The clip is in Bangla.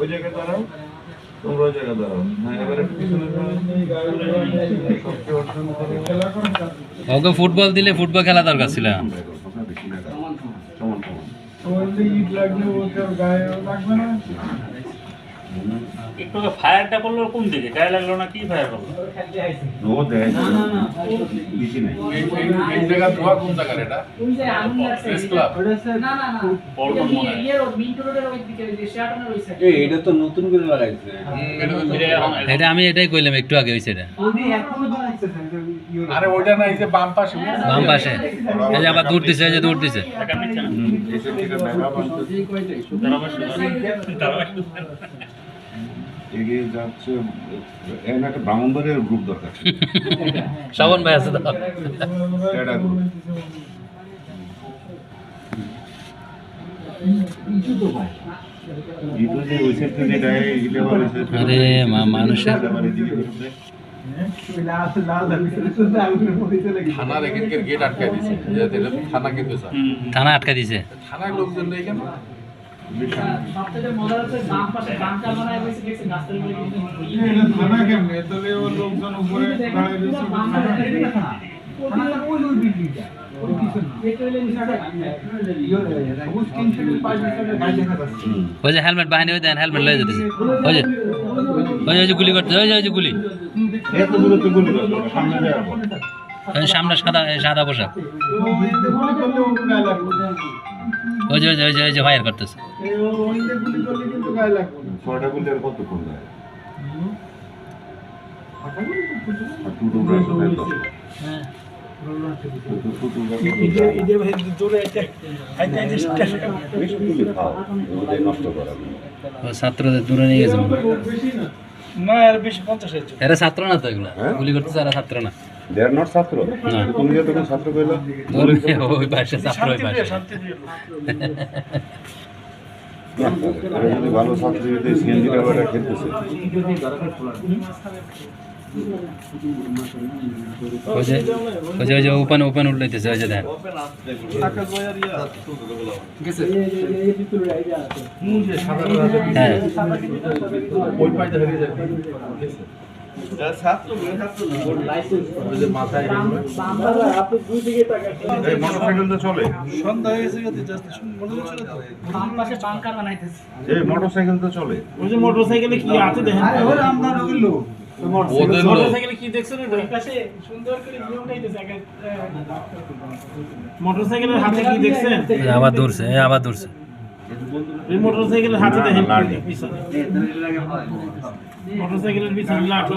ওই জায়গায় দাঁড়াও তোমরা ওই জায়গায় দাঁড়াও হ্যাঁ এবারে পিছনে ওকে ফুটবল দিলে ফুটবল খেলা দরকার ছিল। সমান সমান ইট লাগলে ওর গায়ে লাগবে না। একটু ফায়ারটা করল কোন দিকে? গায়ে লাগল না কি ফায়ার করল? ও দেয় বেশি নাই। এই জায়গা ধোয়া কোন জায়গার এটা? প্রেস ক্লাব পল্টন মনে হয়। এই এটা তো নতুন করে এটা তো আমি এটাই কইলাম একটু আগে হয়েছে এটা। আরে ওইটা না এই যে বাম পাশে বাম পাশে। এই যে আবার দূর দিছে এই যে দূর দিছে টাকা নিচ্ছে না এগিয়ে যাচ্ছে এখানে একটা ব্রাহ্মণবাড়ির গ্রুপ দরকার শ্রাবণ ভাই আছে গ্রুপ মানুষের। থানার এখানকার গেট আটকায় দিছে। থানা কিন্তু থানা আটকা দিছে? থানার লোকজন নেই কেন? ওই যে হেলমেট বাহিনী, ওই দেন, হেলমেট লয়ে যেতেছে। ওই যে ওই যে গুলি করতে ওই যে গুলি। গুলি সামনে সামনে সাদা সাদা পোশাক। ওই যে। ওই যে ওই যে ওই যে ফায়ার করতেছে। ছাত্রদের দূরে নিয়ে গেছে। না আর বেশি পঞ্চাশ এরা ছাত্র না তো এগুলা? হ্যাঁ? গুলি করতেছে এরা ছাত্র না। দে আর নট ছাত্র। না। তুমি যে তখন ছাত্র কইলা। ওই পাশে ছাত্র ওই পাশে। যদি ভালো ছাত্র যদি সিএনজি কাবাটা খেলতেছে। ওই যে ওই যে ওপেন ওপেন উল্টাইতেছে ওই যে দেন হ্যাঁ। ওই পাইতে হারিয়ে যাবে ওই যে মাথায় এই মোটরসাইকেল তো চলে। এই মোটরসাইকেল তো চলে। ওই যে মোটরসাইকেলে কি আছে দেখেন ওদের লোক। মোটরসাইকেলে কি দেখছেন মোটরসাইকেলের হাতে কি দেখছেন আবার দূরছে আবার দূরছে এই মোটরসাইকেলের হাতে দেখেন। পিছনে। মোটরসাইকেলের পিছনে লাঠি